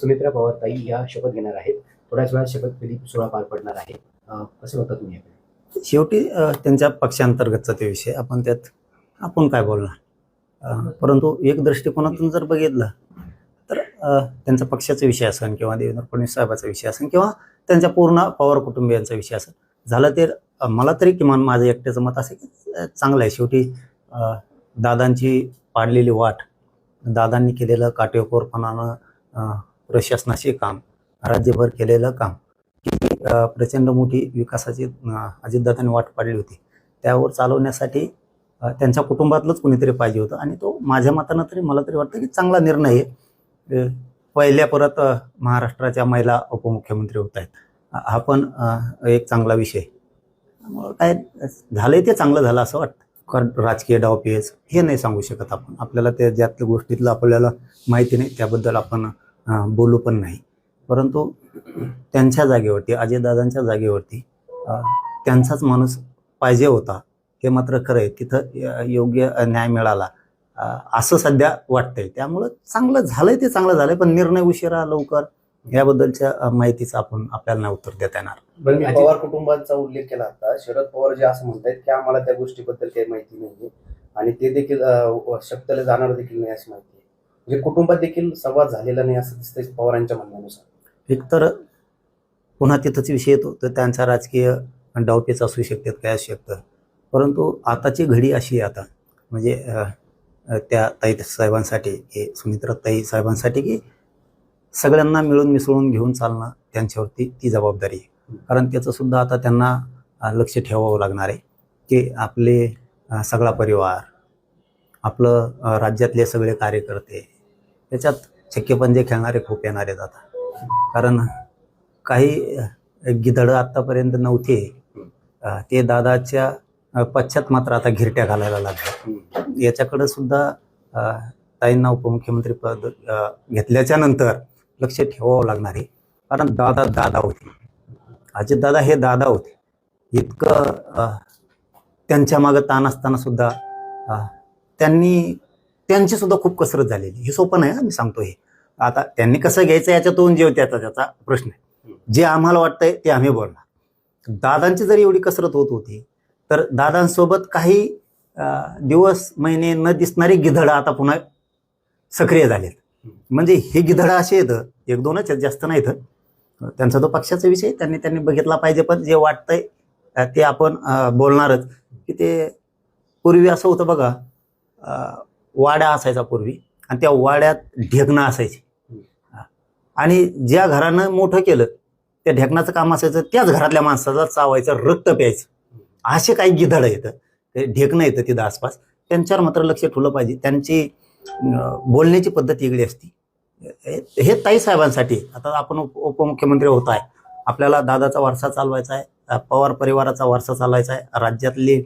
सुमित्रा पवार ताई या शपथ घेणार आहेत. थोड्याच वेळात शपथविधी सोहळा पार पडणार आहे. कसं होतं तुम्ही शेवटी त्यांच्या पक्षांतर्गतचा ते विषय. आपण त्यात आपण काय बोलणार? परंतु एक दृष्टिकोनातून जर बघितलं तर त्यांचा पक्षाचा विषय असेल किंवा देवेंद्र फडणवीस साहेबाचा विषय असेल किंवा त्यांच्या पूर्ण पवार कुटुंबियांचा विषय असेल झालं तर मला तरी किमान माझं एकट्याचं मत असं की चांगलं आहे. शेवटी दादांची पाडलेली वाट दादांनी केलेलं काटेकोरपणानं प्रशासनाचे काम राज्यभर केलेलं काम. की प्रचंड मोठी विकासाची अजितदादांनी वाट पाडली होती. त्यावर चालवण्यासाठी त्यांच्या कुटुंबातलंच कोणीतरी पाहिजे होतं. आणि तो माझ्या मतानं तरी मला तरी वाटतं की चांगला निर्णय आहे. पहिल्या परत महाराष्ट्राच्या महिला उपमुख्यमंत्री होत आहेत. हा पण एक चांगला विषय. काय झालंय ते चांगलं झालं असं वाटतं. कारण राजकीय डावपेच हे नाही सांगू शकत आपण. आपल्याला त्या ज्यातल्या गोष्टीतलं आपल्याला माहिती नाही त्याबद्दल आपण बोलू पण नाही. परंतु त्यांच्या जागेवरती अजयदादांच्या जागेवरती त्यांचाच माणूस पाहिजे होता. हे मात्र खरं आहे. तिथं योग्य न्याय मिळाला. असं सध्या वाटतंय. त्यामुळं चांगलं झालंय ते चांगलं झालंय पण निर्णय उशिरा लवकर याबद्दलच्या माहितीचं आपण आपल्याला नाही उत्तर देता येणार. पवार कुटुंबाचा उल्लेख केला होता शरद पवार जे असं म्हणतायत की आम्हाला त्या गोष्टीबद्दल काही माहिती नाहीये आणि ते देखील शक्तीला जाणार देखील नाही अशी माहिती. म्हणजे कुटुंबात देखील संवाद झालेला नाही असं दिसतंय पवारांच्या म्हणण्यानुसार. एकतर पुन्हा तिथंच विषय येतो तर त्यांचा राजकीय डावपेच असू शकतात काय असू शकतं. परंतु आताची घडी अशी आहे आता म्हणजे त्या ताई साहेबांसाठी की सुमित्रा ताई साहेबांसाठी की सगळ्यांना मिळून मिसळून घेऊन चालणं त्यांच्यावरती ती जबाबदारी आहे. कारण त्याचंसुद्धा आता त्यांना लक्ष ठेवावं लागणार आहे की आपले सगळा परिवार आपलं राज्यातले सगळे कार्यकर्ते त्याच्यात छक्केपंजे खेळणारे खूप येणारे जातात. कारण काही गिधडं आत्तापर्यंत नव्हते. ते दादाच्या पश्चात मात्र आता घिरट्या घालायला लागल्या याच्याकडे सुद्धा ताईंना उपमुख्यमंत्री पद घेतल्याच्या नंतर लक्ष ठेवावं लागणार आहे. कारण दादा दादा होते. अजितदादा हे दादा होते. इतकं त्यांच्या मागं ताण असताना सुद्धा त्यांनी त्यांची सुद्धा खूप कसरत झालेली. हे सोपं नाही मी सांगतो हे. आता त्यांनी कसं घ्यायचं याच्यातून जे त्याचा त्याचा प्रश्न आहे. जे आम्हाला वाटतंय ते आम्ही बोलणार. दादांची जर एवढी कसरत होत होती तर दादांसोबत काही दिवस महिने न दिसणारी गिधडं आता पुन्हा सक्रिय झालेत. म्हणजे हे गिधडं असे येतं एक दोनच आहेत जास्त नाहीत. त्यांचा तो पक्षाचा विषय त्यांनी त्यांनी बघितला पाहिजे पण जे वाटतंय ते आपण बोलणारच. की ते पूर्वी असं होतं बघा अं, वाड्या असायचा पूर्वी आणि त्या वाड्यात ढेकणं असायची. आणि ज्या घरानं मोठं केलं त्या ढेकणाचं काम असायचं त्याच घरातल्या माणसाचा चावायचं रक्त प्यायचं. असे काही गिधड येतं. ते ढेकणं येतं तिथं आसपास. त्यांच्यावर मात्र लक्ष ठेवलं पाहिजे. त्यांची बोलण्याची पद्धत वेगळी असती. हे- ताई साहेबांसाठी आता आपण उप उपमुख्यमंत्री होत आहे. आपल्याला दादाचा वारसा चालवायचा आहे पवार परिवाराचा वारसा चालवायचा आहे. राज्यातली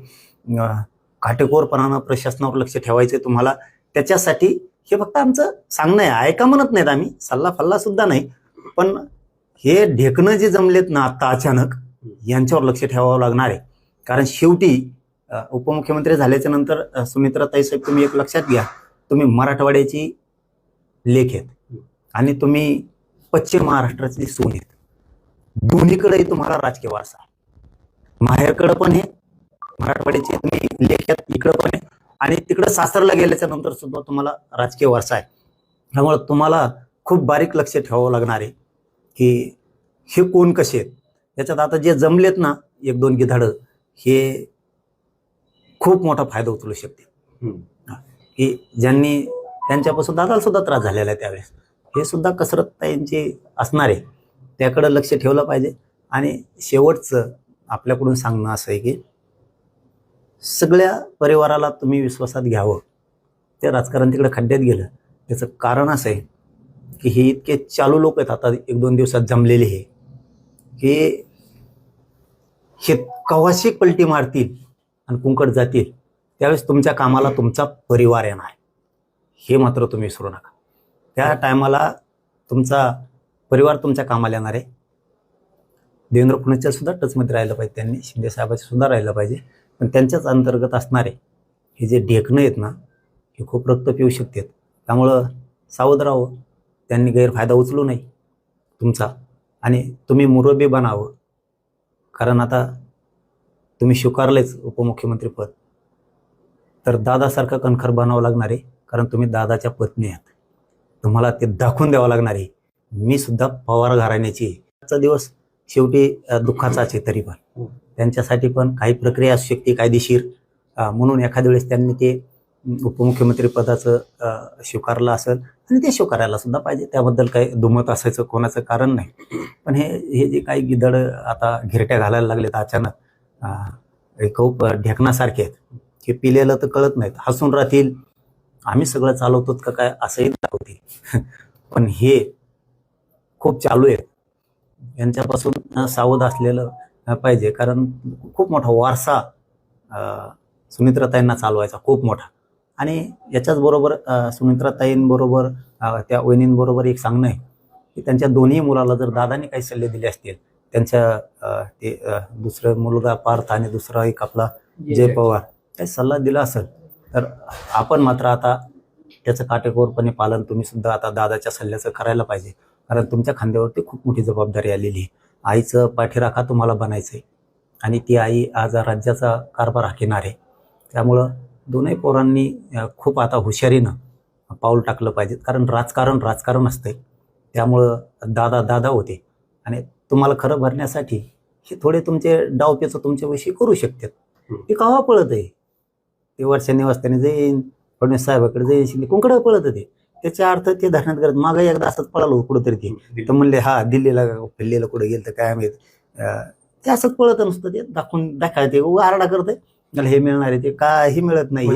काटेकोरपणानं प्रशासनावर लक्ष ठेवायचं तुम्हाला. त्याच्यासाठी हे फक्त आमचं सांगणं आहे. ऐका म्हणत नाहीत आम्ही? सल्ला फल्ला सुद्धा नाही. पण हे ढेकणं जे जमलेत ना आता अचानक यांच्यावर लक्ष ठेवावं लागणार आहे. कारण शेवटी उपमुख्यमंत्री झाल्याच्यानंतर सुमित्रा ताईसाहेब साहेब तुम्ही एक लक्षात घ्या. तुम्ही मराठवाड्याची लेख आहेत. आणि तुम्ही पश्चिम महाराष्ट्रातली सोन आहेत. दोन्हीकडे तुम्हाला राजकीय वारसा माहेरकडं पण हे मराठवाड्याचे तुम्ही लेख आहेत इकडं पण आहे. आणि तिकडं सासरला गेल्याच्यानंतर सुद्धा तुम्हाला राजकीय वारसा आहे. त्यामुळे तुम्हाला खूप बारीक लक्ष ठेवावं लागणार आहे की हे कोण कसे आहेत. याच्यात आता जे जमलेत ना एक दोन गिधाडं हे खूप मोठा फायदा उचलू शकते. की ज्यांनी त्यांच्यापासून दादाला सुद्धा त्रास झालेला आहे त्यावेळेस. हे सुद्धा कसरत त्यांची असणार आहे. त्याकडं लक्ष ठेवलं पाहिजे. आणि शेवटचं आपल्याकडून सांगणं असं आहे की सगळ्या परिवाराला तुम्ही विश्वासात घ्यावं. ते राजकारण तिकडे खड्ड्यात गेलं. त्याचं कारण असं आहे की हे इतके चालू लोक आहेत. आता एक दोन दिवसात जमलेले हे. की हे कवाशी पलटी मारतील आणि कुंकट जातील त्यावेळेस तुमच्या कामाला तुमचा परिवार येणार. हे मात्र तुम्ही विसरू नका. त्या टायमाला तुमचा परिवार तुमच्या कामाला येणार आहे. देवेंद्र फडणवीसच्या सुद्धा टचमध्ये राहिलं पाहिजे. त्यांनी शिंदे सुद्धा राहिलं पाहिजे. पण त्यांच्याच अंतर्गत असणारे हे जे ढेकणं आहेत ना हे खूप रक्त पिऊ शकतात. त्यामुळं सावध राहावं त्यांनी गैरफायदा उचलू नाही तुमचा. आणि तुम्ही मुरबी बनावं. कारण आता तुम्ही स्वीकारलेच उपमुख्यमंत्रीपद तर दादासारखं कणखर बनावं लागणार आहे कारण तुम्ही दादाच्या पत्नी आहात. तुम्हाला ते दाखवून द्यावं लागणार आहे. मी सुद्धा पवार घराण्याची आजचा दिवस शेवटी अ, दुःखाचाच आहे तरी पण. त्यांच्यासाठी पण काही प्रक्रिया असू शकते कायदेशीर. म्हणून एखाद्या वेळेस त्यांनी ते उपमुख्यमंत्री पदाचं स्वीकारलं असेल आणि ते स्वीकारायला सुद्धा पाहिजे. त्याबद्दल काही दुमत असायचं कोणाचं कारण नाही. पण हे हे जे काही गिदड आता घिरट्या घालायला लागलेत अचानक हे खूप ढेकणासारखे आहेत. हे पिलेलं तर कळत नाहीत. हसून राहतील आम्ही सगळं चालवतो का काय? असंही दाखवतील. पण हे खूप चालू आहे यांच्यापासून सावध असलेलं पाहिजे. कारण खूप मोठा वारसा सुमित्राताईंना चालवायचा खूप मोठा. आणि याच्याच बरोबर अ, सुमित्राताईंबरोबर त्या वहिनींबरोबर एक सांगणं आहे की त्यांच्या दोन्ही मुलाला जर दादाने काही सल्ले दिले असतील त्यांच्या ते दुसरं मुलगा पार्थ आणि दुसरा एक आपला जय. पवार काही सल्ला दिला असेल तर आपण मात्र आता त्याचं काटेकोरपणे पालन तुम्ही सुद्धा आता दादाच्या सल्ल्याचं करायला पाहिजे. कारण तुमच्या खांद्यावरती खूप मोठी जबाबदारी आलेली आहे. आईचं पाठीराखा तुम्हाला बनायचं आहे आणि ती आई आज राज्याचा कारभार हाकिणार आहे. त्यामुळं दोनही पोरांनी खूप आता हुशारीनं पाऊल टाकलं पाहिजे कारण राजकारण राजकारण असतंय. त्यामुळं दादा दादा होते. आणि तुम्हाला खरं भरण्यासाठी हे थोडे तुमचे डावपेचं तुमच्याविषयी करू शकतात. ते कावा पळत आहे ते वर्षा निवासत्याने जाईन फडणवीस साहेबाकडे जाईन शिंदे कोणकडे पळत ते? त्याच्या अर्थ ते धरण्यात करत मागं एकदा असंच पळालो कुठंतरी ते. तर म्हणले हा दिल्लीला दिल्लीला कुठे गेलं तर काय माहीत? ते असंच पळत नसतं ते दाखवून दाखवायचे आरडा करते मला हे मिळणार आहे ते काही मिळत नाही.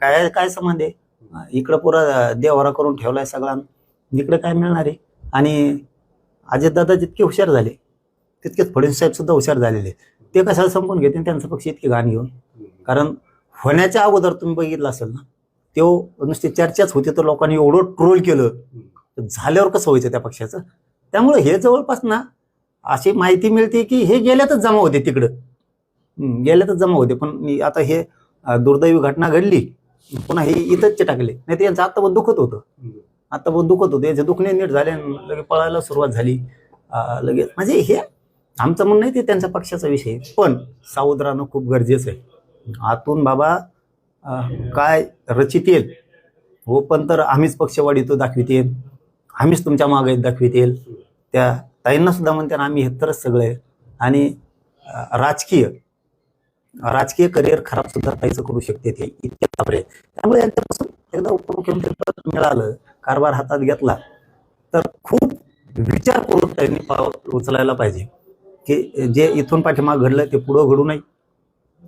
काय काय संबंध आहे? इकडं पुरा देवारा करून ठेवलाय सगळा इकडे काय मिळणार आहे? आणि अजितदादा जितके हुशार झाले तितकेच फडणवीस साहेब सुद्धा हुशार झालेले. ते कशाला संपून घेते आणि त्यांचा पक्ष इतके घाण घेऊन. कारण होण्याच्या अगोदर तुम्ही बघितलं असेल ना तो नुसती चर्चाच होती तर लोकांनी एवढं ट्रोल केलं. झाल्यावर कसं व्हायचं त्या पक्षाचं? त्यामुळे हे जवळपास ना अशी माहिती मिळते की हे गेल्यातच जमा होते तिकडं. गेल्यातच जमा होते. पण आता हे दुर्दैवी घटना घडली पुन्हा हे इथंच टाकले. नाही तर यांचं आता दुखत होतं. आता बहुत दुखत होते. याचे दुखणे नीट झाले आणि लगे पळायला सुरुवात झाली. लगेच. म्हणजे हे आमचं म्हणणं आहे ते त्यांच्या पक्षाचा विषय. पण सावध राहणं खूप गरजेचं आहे. आतून बाबा काय रचित येईल? हो पण तर आम्हीच पक्षवाढी तो दाखवितील आम्हीच तुमच्या मागे दाखवितील त्या ताईंना सुद्धा म्हणते ना आम्ही हे तरच सगळं. आहे आणि राजकीय राजकीय करिअर खराब सुद्धा ताईचं करू शकते ते इतके तापरे. त्यामुळे यांच्यापासून एकदा उपमुख्यमंत्री पद मिळालं कारभार हातात घेतला तर खूप विचार करून त्यांनी पाव उचलायला पाहिजे. की जे इथून पाठीमाग घडलं ते पुढं घडू नये.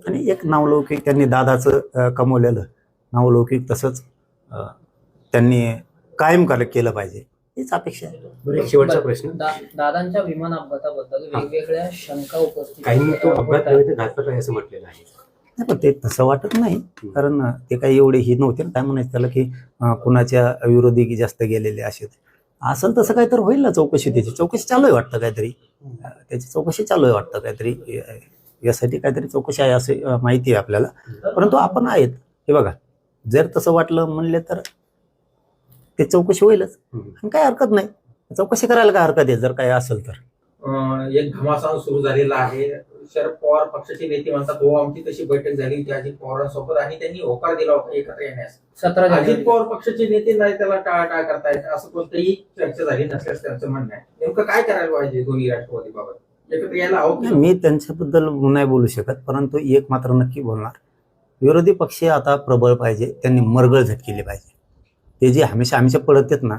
आणि एक नावलौकिक त्यांनी दादाचं कमवलेलं. नावलौकिक तसंच त्यांनी कायम कर केलं पाहिजे. हीच अपेक्षा आहे. शेवटचा प्रश्न. दादांच्या विमान अपघाताबद्दल वेगवेगळ्या शंका उपस्थित काहींनी तो अपघात आहे असं म्हटलेलं आहे. नाही, पण ते तसं वाटत नाही. कारण ते काही एवढे ही नव्हते. ना काय म्हणायचं त्याला की कुणाच्या विरोधी की जास्त गेलेले असे असेल तसं काहीतरी होईल ना चौकशी त्याची. चौकशी चालू आहे वाटतं काहीतरी. त्याची चौकशी चालू आहे वाटतं काहीतरी. यासाठी काहीतरी चौकशी आहे असे माहिती आहे आपल्याला. परंतु आपण आहेत. हे बघा जर तसं वाटलं म्हणले तर ते चौकशी होईलच. आणि काय हरकत नाही. चौकशी करायला काय हरकत आहे जर काय असेल तर. एक घमासान सुरू झालेला आहे. शरद पवार पक्षाचे नेते म्हणतात हो आमची तशी बैठक झाली होती अजित पवारांसोबत. आणि त्यांनी होकार दिला होता एकत्र येण्यास. सतरा अजित पवार पक्षाचे नेते नाही त्याला टाळाटाळ करतायत. असं कोणतंही चर्चा झाली नसल्यास त्यांचं म्हणणं आहे. नेमकं काय करायला पाहिजे दोन्ही राष्ट्रवादी एकत्र यायला नाही, मी त्यांच्याबद्दल नाही बोलू शकत परंतु एक मात्र नक्की बोलणार. विरोधी पक्ष आता प्रबळ पाहिजे त्यांनी मरगळ झटकेली पाहिजे. ते जे हमेशा हमेशा पळत आहेत ना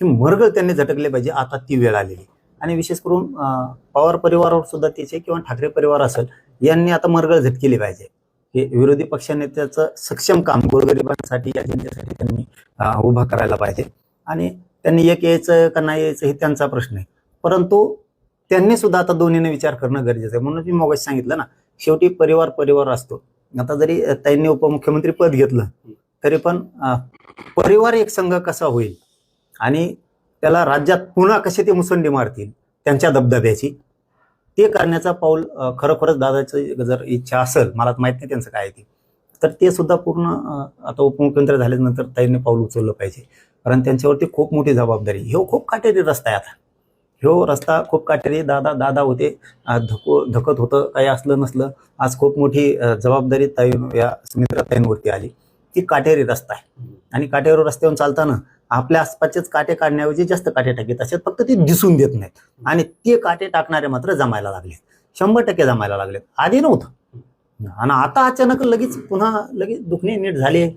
की मरगळ त्यांनी झटकले पाहिजे आता ती वेळ आलेली. आणि विशेष करून अं, पवार परिवारावर सुद्धा त्याचे किंवा ठाकरे परिवार असेल यांनी आता मरगळ झटकेली पाहिजे. हे विरोधी पक्षनेत्याचं सक्षम काम गोरगरिबांसाठी या जनतेसाठी त्यांनी अं, उभा करायला पाहिजे. आणि त्यांनी एक यायचं का नाही यायचं हे त्यांचा प्रश्न आहे. परंतु त्यांनी सुद्धा आता दोन्हीने विचार करणं गरजेचं आहे. म्हणून मी मोगाशी सांगितलं ना शेवटी परिवार परिवार असतो. आता जरी त्यांनी उपमुख्यमंत्री पद घेतलं तरी पण परिवार एक संघ कसा होईल? आणि त्याला राज्यात पुन्हा कसे ते मुसंडी मारतील? त्यांच्या दबदब्याची ते करण्याचा पाऊल खरोखरच दादाची जर इच्छा असेल मला माहीत नाही त्यांचं काय आहे ते. तर ते सुद्धा पूर्ण आता उपमुख्यमंत्री झाल्यानंतर त्यांनी पाऊल उचललं पाहिजे. कारण त्यांच्यावरती खूप मोठी जबाबदारी. हे खूप काटेरी रस्ता आहे आता. ह्यो रस्ता खूप काटेरी दादा दादा होते. धको धकत होतं काही असलं नसलं. आज खूप मोठी जबाबदारी ताई या सुमित्रा ताईंवरती आली. ती काटेरी रस्ता आहे. आणि काटेरी रस्त्यावरून चालताना आपल्या आसपासचेच काटे काढण्याऐवजी जास्त काटे टाकीत असतात. फक्त ते दिसून देत नाहीत. आणि ते काटे टाकणारे मात्र जमायला लागले शंभर टक्के जमायला लागलेत. आधी नव्हतं. आणि आता अचानक लगेच पुन्हा लगेच दुखणे नीट झाले.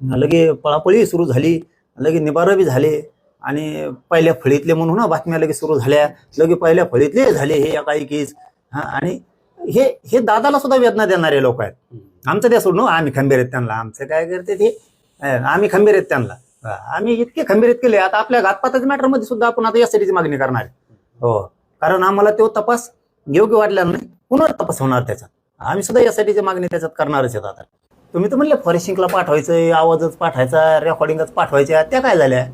लगे पळापळी सुरू झाली. लगे निबारबी झाले. आणि पहिल्या फळीतले म्हणून ना बातम्या लगेच सुरू झाल्या. लगे पहिल्या फळीतले झाले हे केस हा आणि हे हे दादाला सुद्धा वेदना देणारे लोक आहेत. आमचं ते सोडून आम्ही खंबीर आहेत त्यांना. आमचं काय करते ते? आम्ही खंबीर आहेत त्यांना. आम्ही इतके खंबीर आहेत केले आता आपल्या घातपाताच्या मॅटरमध्ये सुद्धा आपण आता यासाठीची मागणी करणार. हो कारण आम्हाला तो तपास योग्य वाटला नाही पुन्हा तपास होणार त्याचा. आम्ही सुद्धा यासाठीची मागणी त्याच्यात करणारच आहेत आता. तुम्ही तर म्हणले फॉरेस्टिंगला पाठवायचं आवाजच पाठवायचा रेकॉर्डिंगच पाठवायच्या त्या काय झाल्या?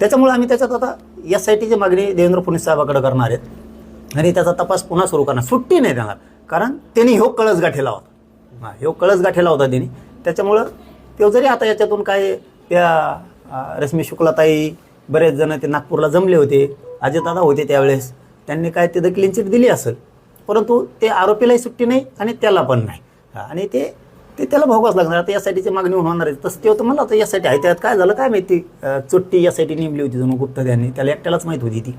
त्याच्यामुळे आम्ही त्याच्यात आता एस आय टीची मागणी देवेंद्र फडणवीस साहेबाकडे करणार आहेत. आणि त्याचा तपास पुन्हा सुरू करणार. सुट्टी नाही देणार. कारण त्यांनी ह्यो कळस गाठेला होता. हा ह्यो कळस गाठेला होता त्यांनी. त्याच्यामुळं तो जरी आता याच्यातून काय त्या रश्मी शुक्लाताई बरेच जण ते नागपूरला जमले होते. अजितदादा होते त्यावेळेस. त्यांनी काय तिथं क्लीन चिट दिली असेल. परंतु ते आरोपीलाही सुट्टी नाही आणि त्याला पण नाही. हा, आणि ते ते त्याला भोगावंच लागणार. आता यासाठीची मागणी होणार आहे. तसं ते होतं म्हणलं आता यासाठी आहे. त्यात काय झालं काय माहिती? चुट्टी यासाठी नेमली होती जणू गुप्त त्यांनी. त्याला एकट्यालाच माहीत होती ती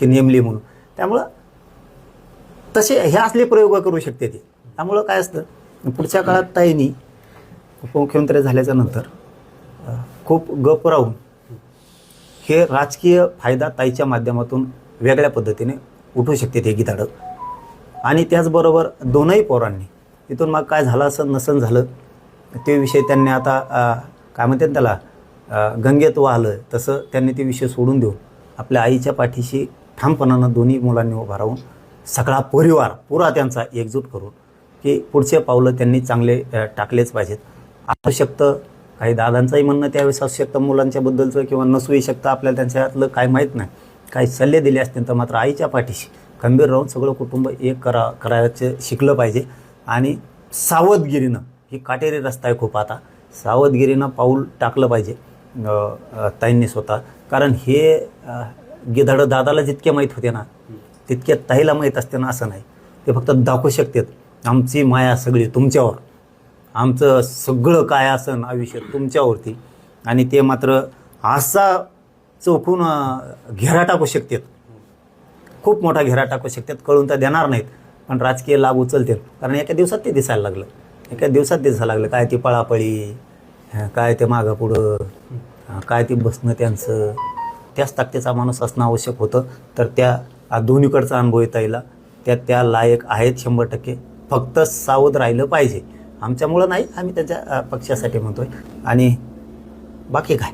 की नेमली म्हणून. त्यामुळं तसे हे असले प्रयोग करू शकते ते. त्यामुळं काय असतं पुढच्या काळात ताईंनी उपमुख्यमंत्री झाल्याच्यानंतर खूप गप राहून हे राजकीय फायदा ताईच्या माध्यमातून वेगळ्या पद्धतीने उठू शकते ते गीताडं. आणि त्याचबरोबर दोनही पोरांनी इथून मग काय झालं असं नसन झालं. ते विषय त्यांनी आता काय म्हणतात त्याला गंगेत वाहलं. तसं त्यांनी ते विषय सोडून देऊन आपल्या आईच्या पाठीशी ठामपणानं दोन्ही मुलांनी उभा राहून सगळा परिवार पुरा त्यांचा एकजूट करून की पुढचे पावलं त्यांनी चांगले टाकलेच पाहिजेत. असू शकतं काही दादांचंही म्हणणं त्यावेळेस असू शकतं मुलांच्याबद्दलचं किंवा नसूही शकतं आपल्याला त्यांच्यातलं काय माहीत नाही. काही सल्ले दिले असतील तर मात्र आईच्या पाठीशी खंबीर राहून सगळं कुटुंब एक करा करायचं शिकलं पाहिजे. आणि सावधगिरीनं ही काटेरी रस्ता आहे खूप आता सावधगिरीनं पाऊल टाकलं पाहिजे ताईंनी स्वतः. कारण हे गिधाडं दादाला जितके माहीत होते ना तितके ताईला माहीत असते ना असं नाही. ते फक्त दाखवू शकतात आमची माया सगळी तुमच्यावर. आमचं सगळं काय असं आयुष्य तुमच्यावरती. आणि ते मात्र असा चोखून घेरा टाकू शकतात. खूप मोठा घेरा टाकू शकतात कळून तर देणार नाहीत. पण राजकीय लाभ उचलतील. कारण एका दिवसात ते दिसायला लागलं. एका दिवसात दिसायला लागलं. काय ती पळापळी काय ते मागं पुढं काय ती बसणं त्यांचं. त्याच ताकदीचा माणूस असणं आवश्यक होतं. तर त्या दोन्हीकडचा अनुभव येता येईल. त्या त्या लायक आहेत शंभर टक्के. फक्त सावध राहिलं पाहिजे. आमच्यामुळं नाही आम्ही त्याच्या पक्षासाठी म्हणतोय. आणि बाकी काय?